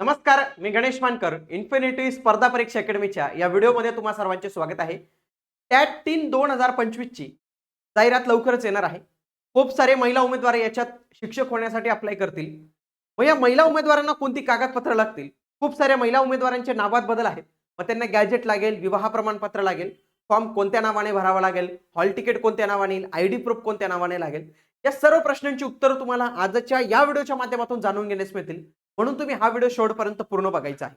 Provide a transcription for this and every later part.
नमस्कार मी गणेश मानकर इन्फिनिटी स्पर्धा परीक्षा अकॅडमीच्या या व्हिडिओमध्ये तुम्हा सर्वांचे स्वागत आहे. टॅट तीन दोन हजार पंचवीसची जाहिरात लवकरच येणार आहे. खूप सारे महिला उमेदवार याच्यात शिक्षक होण्यासाठी अप्लाय करतील. मग या महिला उमेदवारांना कोणती कागदपत्र लागतील? खूप साऱ्या महिला उमेदवारांचे नावात बदल आहेत. मग त्यांना गॅजेट लागेल विवाह प्रमाणपत्र लागेल फॉर्म कोणत्या नावाने भरावा लागेल हॉल तिकीट कोणत्या नावाने येईल आय डी प्रूफ कोणत्या नावाने लागेल? या सर्व प्रश्नांची उत्तरं तुम्हाला आजच्या या व्हिडिओच्या माध्यमातून जाणून घेण्यास मिळतील. म्हणून तुम्ही हा व्हिडिओ शेवटपर्यंत पूर्ण बघायचा आहे.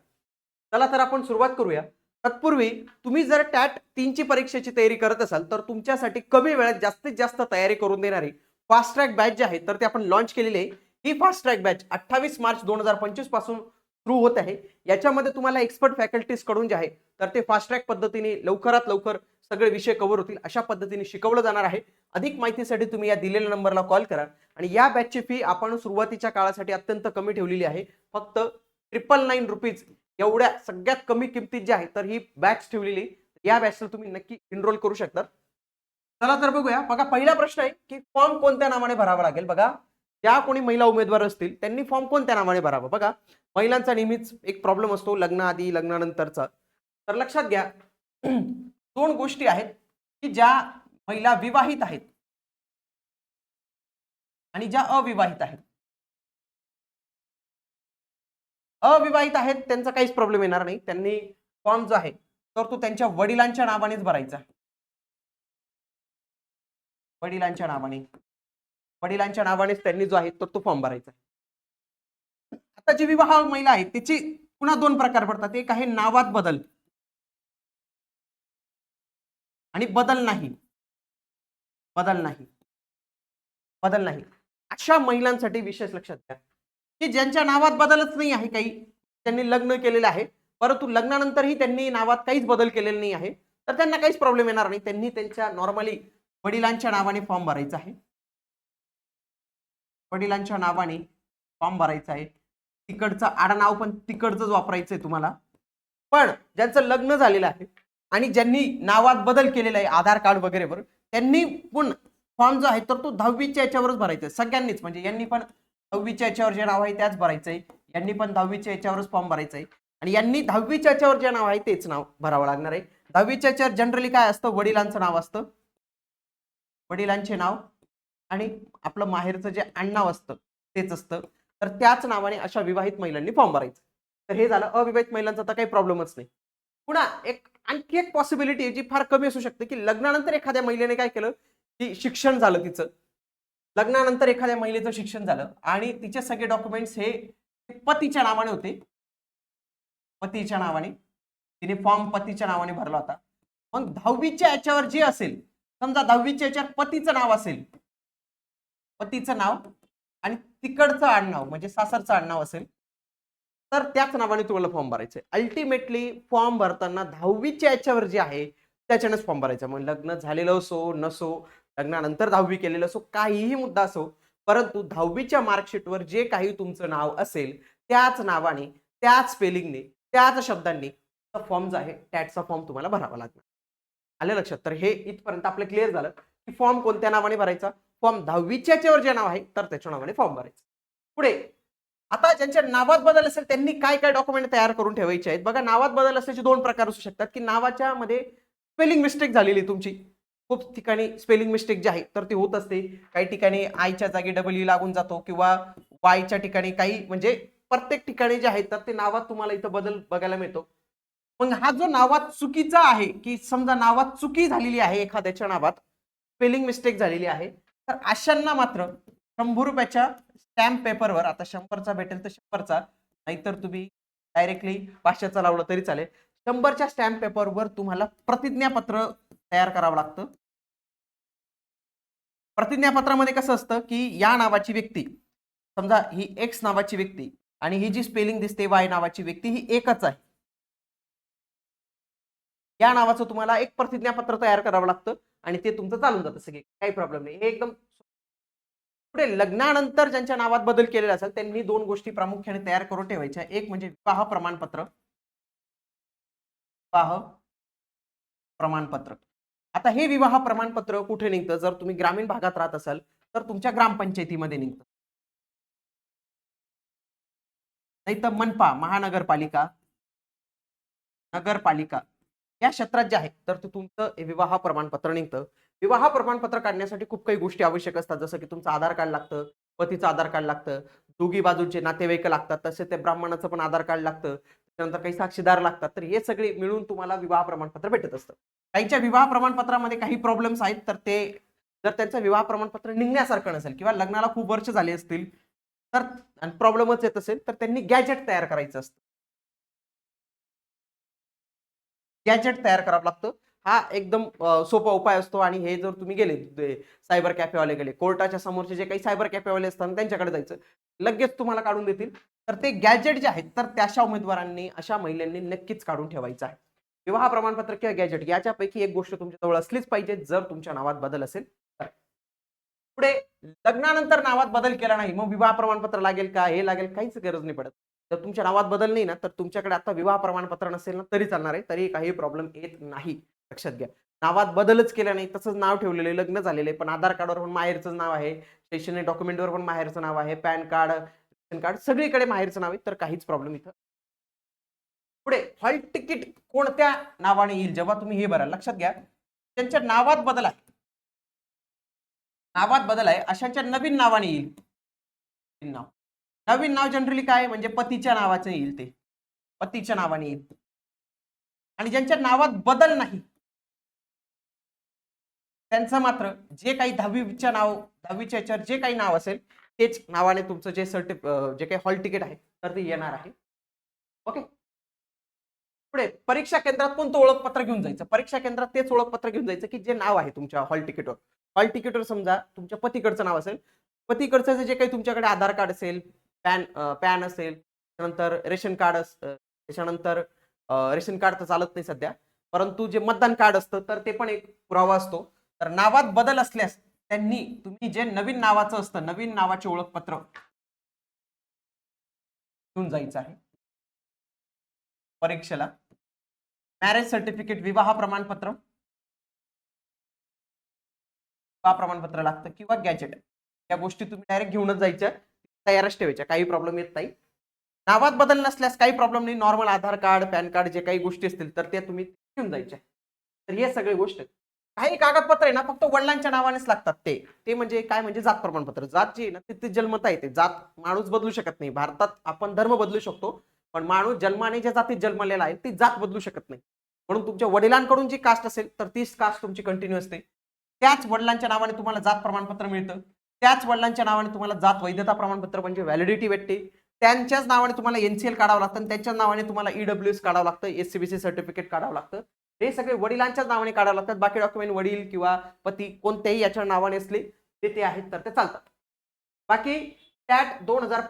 चला तर आपण सुरुवात करूया. तत्पूर्वी तुम्ही जर टॅट तीनची परीक्षेची तयारी करत असाल तर तुमच्यासाठी कमी वेळात जास्तीत जास्त तयारी करून देणारी फास्ट ट्रॅक बॅच जी आहे तर ते आपण लॉन्च केलेली आहे. ही फास्ट ट्रॅक बॅच अठ्ठावीस मार्च दोन हजार पंचवीसपासून सुरू होत आहे. याच्यामध्ये तुम्हाला एक्सपर्ट फॅकल्टीजकडून जे आहे तर ते फास्ट ट्रॅक पद्धतीने लवकरात लवकर सगळे विषय कव्हर होतील अशा पद्धतीने शिकवलं जाणार आहे. अधिक माहितीसाठी तुम्ही या दिलेल्या नंबरला कॉल करा. आणि या बॅचची फी आपण सुरुवातीच्या काळासाठी अत्यंत कमी ठेवलेली आहे. फक्त ट्रिपल नाईन रुपीज एवढ्या सगळ्यात कमी किमतीत जी आहे तर ही बॅच ठेवलेली. या बॅचला तुम्ही नक्की एनरोल करू शकता. चला तर बघूया. बघा पहिला प्रश्न आहे की फॉर्म कोणत्या नावाने भरावा लागेल? बघा ज्या कोणी महिला उमेदवार असतील त्यांनी फॉर्म कोणत्या नावाने भरावा? बघा महिलांचा नेहमीच एक प्रॉब्लेम असतो लग्नाआधी लग्नानंतरचा. तर लक्षात घ्या दोन गोष्टी आहेत की ज्या महिला विवाहित आहेत आणि ज्या अविवाहित आहेत. अविवाहित आहेत त्यांचा काहीच प्रॉब्लेम येणार नाही. त्यांनी फॉर्म जो आहे तर तो त्यांच्या वडिलांच्या नावानेच भरायचा वडिलांच्या नावाने. वडिलांच्या नावानेच त्यांनी जो आहे तर तो फॉर्म भरायचा आता जी विवाह महिला आहे तिची पुन्हा दोन प्रकार पडतात. एक आहे नावात बदल. आणि बदल नाही. बदल नाही. बदल नाही. अशा महिलांसाठी विशेष लक्षात घ्या. की ज्यांच्या नावात बदलच नाही आहे काही. त्यांनी लग्न केलेलं आहे. परंतु लग्नानंतरही त्यांनी नावात काहीच बदल केलेला नाही आहे. तर त्यांना काहीच प्रॉब्लेम येणार नाही. त्यांनी त्यांच्या नॉर्मली वडिलांच्या नावाने फॉर्म भरायचा आहे. वडिलांच्या नावाने फॉर्म भरायचा आहे. तिकडचं आडनाव पण तिकडचंच वापरायचं आहे तुम्हाला. पण ज्यांचं लग्न झालेलं आहे आणि ज्यांनी नावात बदल केलेला आहे आधार कार्ड वगैरेवर त्यांनी पण फॉर्म जो आहे तर तो दहावीच्या याच्यावरच भरायचा आहे. सगळ्यांनीच म्हणजे यांनी पण दहावीच्या याच्यावर जे नाव आहे त्याच भरायचं आहे यांनी पण दहावीच्या याच्यावरच फॉर्म भरायचा आहे आणि यांनी दहावीच्या याच्यावर जे नाव आहे तेच नाव भरावं लागणार आहे. दहावीच्या याच्यावर जनरली काय असतं वडिलांचं नाव असतं. वडिलांचे नाव आणि आपलं माहेरचं जे अण्णाव असतं तेच असतं. तर त्याच नावाने अशा विवाहित महिलांनी फॉर्म भरायचं. तर हे झालं अविवाहित महिलांचा तर काही प्रॉब्लेमच नाही. पुन्हा एक आणखी एक पॉसिबिलिटी आहे जी फार कमी असू शकते की लग्नानंतर एखाद्या महिलेने काय केलं? की शिक्षण झालं तिचं. लग्नानंतर एखाद्या महिलेचं शिक्षण झालं आणि तिचे सगळे डॉक्युमेंट्स हे पतीच्या नावाने होते. पतीच्या नावाने. तिने फॉर्म पतीच्या नावाने भरला होता. मग दहावीच्या याच्यावर जे असेल समजा दहावीच्या याच्यावर पतीचं नाव असेल पतीचं नाव आणि तिकडचं आडनाव म्हणजे सासरचं आडनाव असेल तर त्याच नावाने तुम्हाला फॉर्म भरायचं आहे. अल्टिमेटली फॉर्म भरताना दहावीच्या याच्यावर जे आहे त्याच्यानेच फॉर्म भरायचा. मग लग्न झालेलं असो नसो लग्नानंतर दहावी केलेलं असो काहीही मुद्दा असो परंतु दहावीच्या मार्कशीटवर जे काही तुमचं नाव असेल त्याच नावाने त्याच स्पेलिंगने त्याच शब्दांनी फॉर्म जो आहे टॅटचा फॉर्म तुम्हाला भरावा लागणार. आलं लक्षात? तर हे इथपर्यंत आपलं क्लिअर झालं की फॉर्म कोणत्या नावाने भरायचा? फॉर्म दहावीच्या याच्यावर जे नाव आहे तर त्याच्या नावाने फॉर्म भरायचा. पुढे आता ज्यांच्या नावात बदल असेल त्यांनी काय काय डॉक्युमेंट तयार करून ठेवायचे आहेत? बघा नावात बदल असल्याचे दोन प्रकार असू शकतात की नावाच्या मध्ये स्पेलिंग मिस्टेक झालेली तुमची. खूप ठिकाणी स्पेलिंग मिस्टेक जी आहे तर ती होत असते. काही ठिकाणी आयच्या जागी डबल लागून जातो किंवा वायच्या ठिकाणी काही म्हणजे प्रत्येक ठिकाणी जे आहे तर ते नावात तुम्हाला इथं बदल बघायला मिळतो. मग हा जो नावात चुकीचा आहे की समजा नावात चुकी झालेली आहे एखाद्याच्या नावात स्पेलिंग मिस्टेक झालेली आहे तर अशांना मात्र शंभर रुपयाच्या स्टॅम्प पेपरवर आता शंभरचा भेटेल तर शंभरचा नाहीतर तुम्ही डायरेक्टली पाचशेचा लावलं तरी चालेल. शंभरच्या स्टॅम्प पेपरवर तुम्हाला प्रतिज्ञापत्र तयार करावं लागतं. प्रतिज्ञापत्रामध्ये कसं असतं की या नावाची व्यक्ती समजा ही एक्स नावाची व्यक्ती आणि ही जी स्पेलिंग दिसते वाय नावाची व्यक्ती ही एकच आहे. या नावाचं तुम्हाला एक प्रतिज्ञापत्र तयार करावं लागतं आणि ते तुमचं चालून जातं सगळे काही प्रॉब्लेम नाही. हे एकदम पुढे लग्नानंतर ज्यांच्या नावात बदल केलेला असेल त्यांनी दोन गोष्टी प्रामुख्याने तयार करून ठेवायच्या. एक म्हणजे विवाह प्रमाणपत्र. विवाह प्रमाणपत्र. आता हे विवाह प्रमाणपत्र कुठे निघतं? जर तुम्ही ग्रामीण भागात राहत असाल तर तुमच्या ग्रामपंचायतीमध्ये निघतं. नाही तर मनपा महानगरपालिका नगरपालिका या क्षेत्रात जे आहे तर तुमचं विवाह प्रमाणपत्र निघतं. विवाह प्रमाणपत्र काढण्यासाठी खूप काही गोष्टी आवश्यक असतात. जसं की तुमचं आधार कार्ड लागतं पतीचं आधार कार्ड लागतं दोघी बाजूचे नातेवाईक लागतात तसे ते ब्राह्मणाचं पण आधार कार्ड लागतं त्यानंतर काही साक्षीदार लागतात. तर हे सगळे मिळून तुम्हाला विवाह प्रमाणपत्र भेटत असतं. काहीच्या विवाह प्रमाणपत्रामध्ये काही प्रॉब्लेम्स आहेत तर ते जर त्यांचं विवाह प्रमाणपत्र निघण्यासारखं नसेल किंवा लग्नाला खूप वर्ष झाले असतील तर प्रॉब्लेमच येत असेल तर त्यांनी गॅजेट तयार करायचं असतं. गॅजेट तयार करावं लागतं. हा एकदम सोपा उपाय असतो आणि हे जर तुम्ही गेले सायबर कॅफेवाले गेले कोर्टाच्या समोरचे जे काही सायबर कॅफेवाले असतात त्यांच्याकडे जायचं लगेच तुम्हाला काढून देतील. तर ते गॅजेट जे आहेत तर त्याशा उमेदवारांनी अशा महिलांनी नक्कीच काढून ठेवायचं आहे. विवाह प्रमाणपत्र किंवा गॅजेट याच्यापैकी एक गोष्ट तुमच्या जवळ असलीच पाहिजे जर तुमच्या नावात बदल असेल तर. पुढे लग्नानंतर नावात बदल केला नाही मग विवाह प्रमाणपत्र लागेल का हे लागेल काहीच गरज नाही पडत. जर तुमच्या नावात बदल नाही ना तर तुमच्याकडे आता विवाह प्रमाणपत्र नसेल ना तरी चालणार आहे तरी काही प्रॉब्लेम येत नाही. लक्षात घ्या. नावात बदलच केला नाही तसंच नाव ठेवलेलं आहे लग्न झालेलं आहे. पण आधार कार्डवर पण माहेरचं नाव आहे. शैक्षणिक डॉक्युमेंटवर पण माहेरचं नाव आहे. पॅन कार्ड रेशन कार्ड सगळीकडे माहेरचं नाव आहे. तर काहीच प्रॉब्लेम इथं पुढे हॉल तिकीट कोणत्या नावाने येईल? जेव्हा तुम्ही हे भराल लक्षात घ्या. त्यांच्या नावात बदल आहे. नावात बदल आहे. अशाच्या नवीन नावाने येईल. नाव. नवीन नाव जनरली काय? म्हणजे पतीच्या नावाचं येईल ते. पतीच्या नावाने येईल. आणि ज्यांच्या नावात बदल नाही त्यांचं मात्र जे काही दहावीच्या नाव दहावीच्या याच्यावर जे काही नाव असेल तेच नावाने तुमचं जे सर्टि जे काही हॉल तिकीट आहे तर ते येणार आहे. ओके? पुढे परीक्षा केंद्रात कोणतं ओळखपत्र घेऊन जायचं? परीक्षा केंद्रात तेच ओळखपत्र घेऊन जायचं की जे नाव आहे तुमच्या हॉल तिकीटवर हॉल तिकीटवर समजा तुमच्या पतीकडचं नाव असेल पतीकडचं जे काही तुमच्याकडे आधार कार्ड असेल पॅन पॅन असेल त्यानंतर रेशन कार्ड असतं त्याच्यानंतर रेशन कार्ड तर चालत नाही सध्या परंतु जे मतदान कार्ड असतं तर ते पण एक पुरावा असतो. तर नावात बदल असल्यास त्यांनी तुम्ही जे नवीन नावाचं असतं नवीन नावाचे ओळखपत्र घेऊन जायचं आहे. परीक्षेला. मॅरेज सर्टिफिकेट विवाह प्रमाणपत्र. विवाह प्रमाणपत्र लागतं किंवा गॅजेट या गोष्टी तुम्ही डायरेक्ट घेऊनच जायच्या. तयारच ठेवायच्या. काही प्रॉब्लेम येत नाही. नावात बदल नसल्यास काही प्रॉब्लेम नाही. Normal Aadhaar card PAN card जे काही गोष्टी असतील तर ते तुम्ही घेऊन जायच्या. तर हे सगळे गोष्ट. काही कागदपत्र आहे ना फक्त वडिलांच्या नावानेच लागतात ते. ते म्हणजे काय म्हणजे जात प्रमाणपत्र. जात जी आहे ना तिथे ते जन्मता येते जात माणूस बदलू शकत नाही. भारतात आपण धर्म बदलू शकतो पण माणूस जन्माने ज्या जातीत जन्मलेला आहे ती जात बदलू शकत नाही. म्हणून तुमच्या वडिलांकडून जी कास्ट असेल तर तीच कास्ट तुमची कंटिन्यू असते त्याच वडिलांच्या नावाने तुम्हाला जात प्रमाणपत्र मिळतं. त्याच वडिलांच्या नावाने तुम्हाला जात वैधता प्रमाणपत्र म्हणजे व्हॅलिडिटी भेटते. त्यांच्याच नावाने तुम्हाला एनसीएल काढावं लागतं आणि त्यांच्याच नावाने तुम्हाला ईडब्ल्यूएस काढावं लागतं एससीबीसी सर्टिफिकेट काढावं लागतं. हे सगळे वडिलांच्याच नावाने काढावं लागतात. बाकी डॉक्युमेंट वडील किंवा पती कोणत्याही याच्या नावाने असले ते ते आहेत तर ते चालतात. बाकी टॅट दोन हजार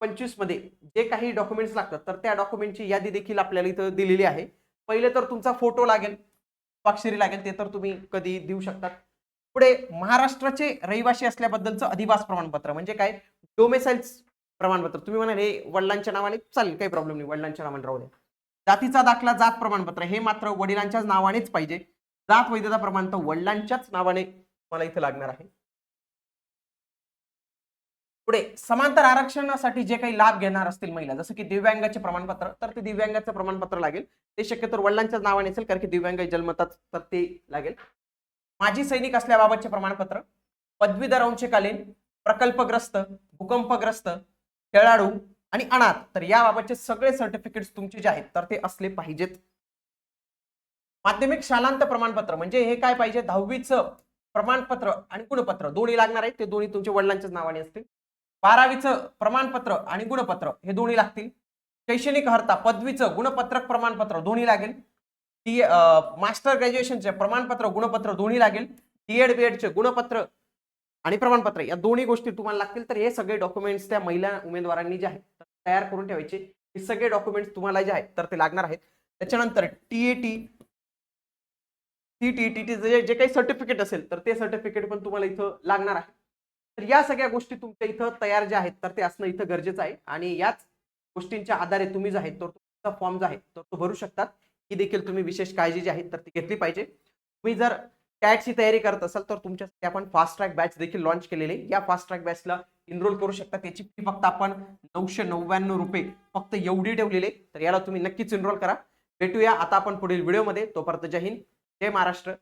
पंचवीसमध्ये जे काही डॉक्युमेंट्स लागतात तर त्या डॉक्युमेंटची यादी देखील आपल्याला इथं दिलेली आहे. पहिले तर तुमचा फोटो लागेल स्वाक्षरी लागेल ते तर तुम्ही कधी देऊ शकतात पुढे महाराष्ट्राचे रहिवासी असल्याबद्दलचं अधिवास प्रमाणपत्र म्हणजे काय? डोमेसाईल प्रमाणपत्र. तुम्ही म्हणाल हे वडिलांच्या नावाने चालेल काही प्रॉब्लेम नाही वडिलांच्या नावाने राहू द्या. जातीचा दाखला जात प्रमाणपत्र हे मात्र वडिलांच्याच नावानेच पाहिजे. जात वैधता प्रमाणपत्र वडिलांच्याच नावाने मला इथे लागणार आहे. पुढे समांतर आरक्षणासाठी जे काही लाभ घेणार असतील महिला जसं की दिव्यांगाचे प्रमाणपत्र तर ते दिव्यांगाचं प्रमाणपत्र लागेल. ते शक्यतो वडिलांच्याच नावाने असेल कारण की दिव्यांग जन्मतात तर ते लागेल. माजी सैनिक असल्याबाबतचे प्रमाणपत्र पदवीधर अंशकालीन प्रकल्पग्रस्त भूकंपग्रस्त खेळाडू आणि अनाथ तर याबाबतचे सगळे सर्टिफिकेट्स तुमचे जे आहेत तर ते असले पाहिजेत. माध्यमिक शालांत प्रमाणपत्र म्हणजे हे काय पाहिजे? दहावीचं प्रमाणपत्र आणि गुणपत्र. दोन्ही लागणार आहेत ते दोन्ही तुमच्या वडिलांच्याच नावाने असतील. बारावीचं प्रमाणपत्र आणि गुणपत्र हे दोन्ही लागतील. शैक्षणिक अर्हता पदवीचं गुणपत्रक प्रमाणपत्र दोन्ही लागेल. टी मास्टर ग्रॅज्युएशनचे प्रमाणपत्र गुणपत्र दोन्ही लागेल. डीएड बीएडचे गुणपत्र आणि प्रमाणपत्र या दोन्ही गोष्टी तुम्हाला लागतील तर हे सगळे डॉक्युमेंट्स त्या महिला उमेदवारांनी जे आहेत तयार करून ठेवायचे. हे सगळे डॉक्युमेंट्स तुम्हाला जे आहेत तर ते लागणार आहेत. त्याच्यानंतर टीएटी ए टी टी जे जे काही सर्टिफिकेट असेल तर ते सर्टिफिकेट पण तुम्हाला इथं लागणार आहे. तर या सगळ्या गोष्टी तुमच्या इथं तयार ज्या आहेत तर ते असणं इथं गरजेचं आहे. आणि याच गोष्टींच्या आधारे तुम्ही जे आहेत तर तुमचा फॉर्म जो आहे तर तो भरू शकतात. ही देखील तुम्ही विशेष काळजी जी आहे तर ती घेतली पाहिजे. तुम्ही जर कॅटची तयारी करत असाल तर तुमच्यासाठी आपण फास्ट ट्रॅक बॅच देखील लॉन्च केलेले या फास्ट ट्रॅक बॅचला इनरोल करू शकता. त्याची फी फक्त आपण नऊशे नव्याण्णव रुपये फक्त एवढी ठेवलेली तर याला तुम्ही नक्कीच इनरोल करा. भेटूया आता आपण पुढील व्हिडिओमध्ये तोपर्यंत जय हिंद जय महाराष्ट्र.